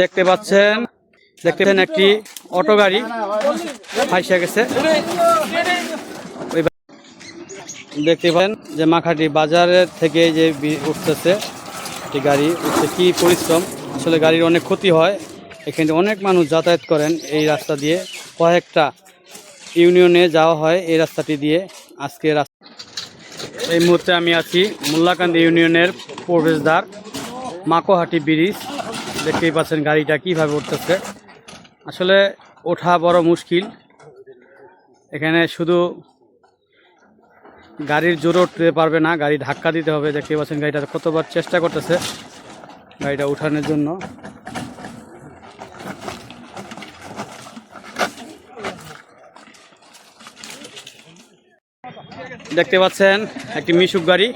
দেখতে পাচ্ছেন দেখতে পাচ্ছেন একটি অটো গাড়ি ফাইসা গেছে। দেখতে পাচ্ছেন যে মাখাটি বাজারের থেকে যে উঠতেছে, একটি গাড়ি উঠছে। কি পরিশ্রম? আসলে গাড়ির অনেক ক্ষতি হয়। এখানে অনেক মানুষ যাতায়াত করেন এই রাস্তা দিয়ে। কয়েকটা ইউনিয়নে যাওয়া হয় এই রাস্তাটি দিয়ে। আজকে রাস্তা এই মুহূর্তে আমি আছি মোল্লাকান্দি ইউনিয়নের প্রবেশদ্বার, মাকোহাটি ব্রিজ। দেখতেই পাচ্ছেন গাড়িটা কীভাবে উঠতেছে। আসলে ওঠা বড় মুশকিল। এখানে শুধু গাড়ির জোরে উঠতে পারবে না, গাড়ি ধাক্কা দিতে হবে দেখতে পাচ্ছেন গাড়িটা কতবার চেষ্টা করতেছে গাড়িটা উঠানোর জন্য। দেখতে পাচ্ছেন একটি মিশুক গাড়ি।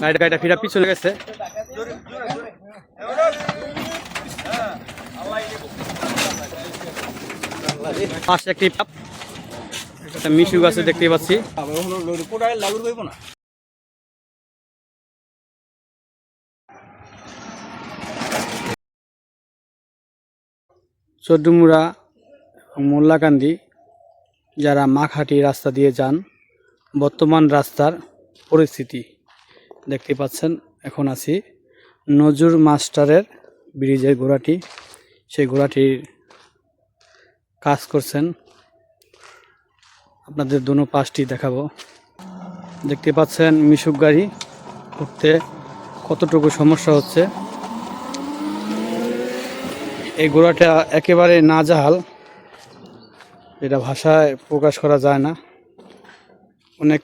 গাড়িটা গাড়িটা ফিরা পিছনে গেছে। পাশে একটি একটা মিশুক আছে দেখতে পাচ্ছি। চড্ডুমুড়া এবং মোল্লাকান্দি, যারা মাখাটি রাস্তা দিয়ে যান, বর্তমান রাস্তার পরিস্থিতি দেখতে পাচ্ছেন। এখন আছি নজরুল মাস্টারের ব্রিজের ঘোড়াটি সেই ঘোড়াটির কাজ করছেন। আপনাদের দুনো পাশটি দেখাবো। দেখতে পাচ্ছেন মিশুক গাড়ি উঠতে কতটুকু সমস্যা হচ্ছে। এই ঘোড়াটা একেবারে নাজাহাল। এটা ভাষায় প্রকাশ করা যায় না। অনেক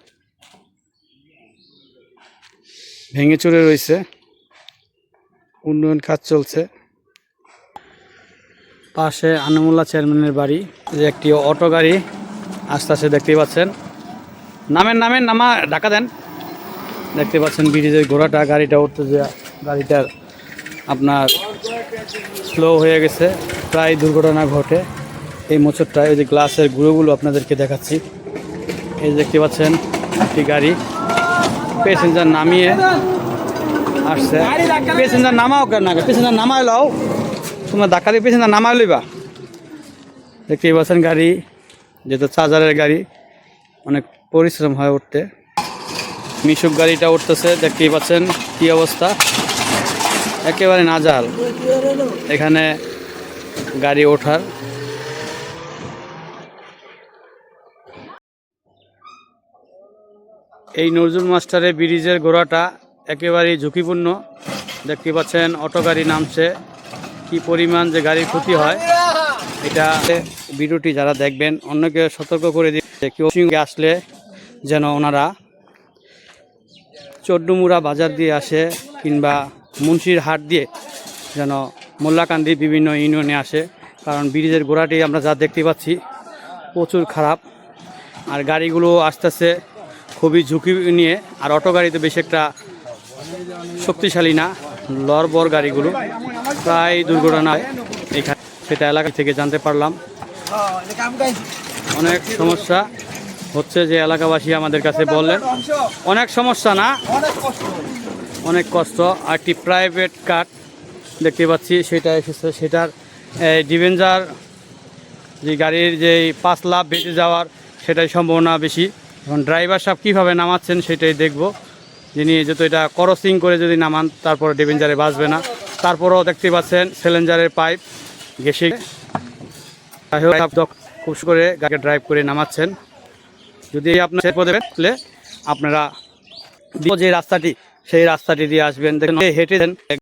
ভেঙে চুরে রয়েছে। উন্নয়ন কাজ চলছে। পাশে আনমুল্লা চেয়ারম্যানের বাড়ি, যে একটি অটো গাড়ি আস্তে আস্তে দেখতেই পাচ্ছেন। নামেন নামেন, নামা ডাকা দেন। দেখতে পাচ্ছেন ব্রিজের ঘোড়াটা গাড়িটা উঠতে যে গাড়িটার আপনার স্লো হয়ে গেছে। প্রায় দুর্ঘটনা ঘটে। এই মোচরটা, এই যে গ্লাসের গুঁড়োগুলো আপনাদেরকে দেখাচ্ছি। এই দেখতে পাচ্ছেন, একটি গাড়ি প্যাসেঞ্জার নামিয়ে আসছে। প্যাসেঞ্জার নামাও কেন না প্যাসেঞ্জার নামাই লও তোমরা ধাক্কা দিয়ে প্যাসেঞ্জার নামাই লইবা। দেখতেই পাচ্ছেন গাড়ি, যেহেতু চার্জারের গাড়ি, অনেক পরিশ্রম হয় উঠতে। মিশুক গাড়িটা উঠতেছে, দেখতেই পাচ্ছেন কি অবস্থা। একেবারে নাজাল। এখানে গাড়ি ওঠার। এই নজরুল মাস্টারের ব্রিজের গোড়াটা একেবারেই ঝুঁকিপূর্ণ। দেখতে পাচ্ছেন, অটো গাড়ি নামছে। কি পরিমাণ যে গাড়ির ক্ষতি হয়, এটা ভিডিওটি যারা দেখবেন, অন্যকে সতর্ক করে দিচ্ছে কেউ আসলে যেন ওনারা চড্ডুমুড়া বাজার দিয়ে আসে কিংবা মুন্সির হাট দিয়ে যেন মোল্লাকান্দি বিভিন্ন ইউনিয়নে আসে। কারণ ব্রিজের গোড়াটি আমরা যা দেখতে পাচ্ছি প্রচুর খারাপ। আর গাড়িগুলো আসতেছে খুবই ঝুঁকি নিয়ে, আর অটো গাড়ি তো বেশি একটা শক্তিশালী না, লরবর গাড়িগুলো। প্রায় দুর্ঘটনা এখানে সেটা এলাকা থেকে জানতে পারলাম। অনেক সমস্যা হচ্ছে যে এলাকাবাসী আমাদের কাছে বললেন। অনেক সমস্যা না? অনেক কষ্ট। আর একটি প্রাইভেট কার দেখতে পাচ্ছি, সেটা এসেছে। সেটার ডিভেঞ্জার যে গাড়ির যে পাঁচ লাভ বেঁচে যাওয়ার সেটাই সম্ভাবনা বেশি। এখন ড্রাইভার সাহেব কীভাবে নামাচ্ছেন সেটাই দেখব। যিনি যেহেতু এটা ক্রসিং করে যদি নামান, তারপরে ডিভেঞ্জারে বাঁচবে না। তারপরেও দেখতে পাচ্ছেন সিলিন্ডারের পাইপ গেসে খুব করে গাড়ি ড্রাইভ করে নামাচ্ছেন। যদি আপনার দেবেন, তাহলে আপনারা যে রাস্তাটি, সেই রাস্তাটি দিয়ে আসবেন। দেখেন, হেঁটে দেন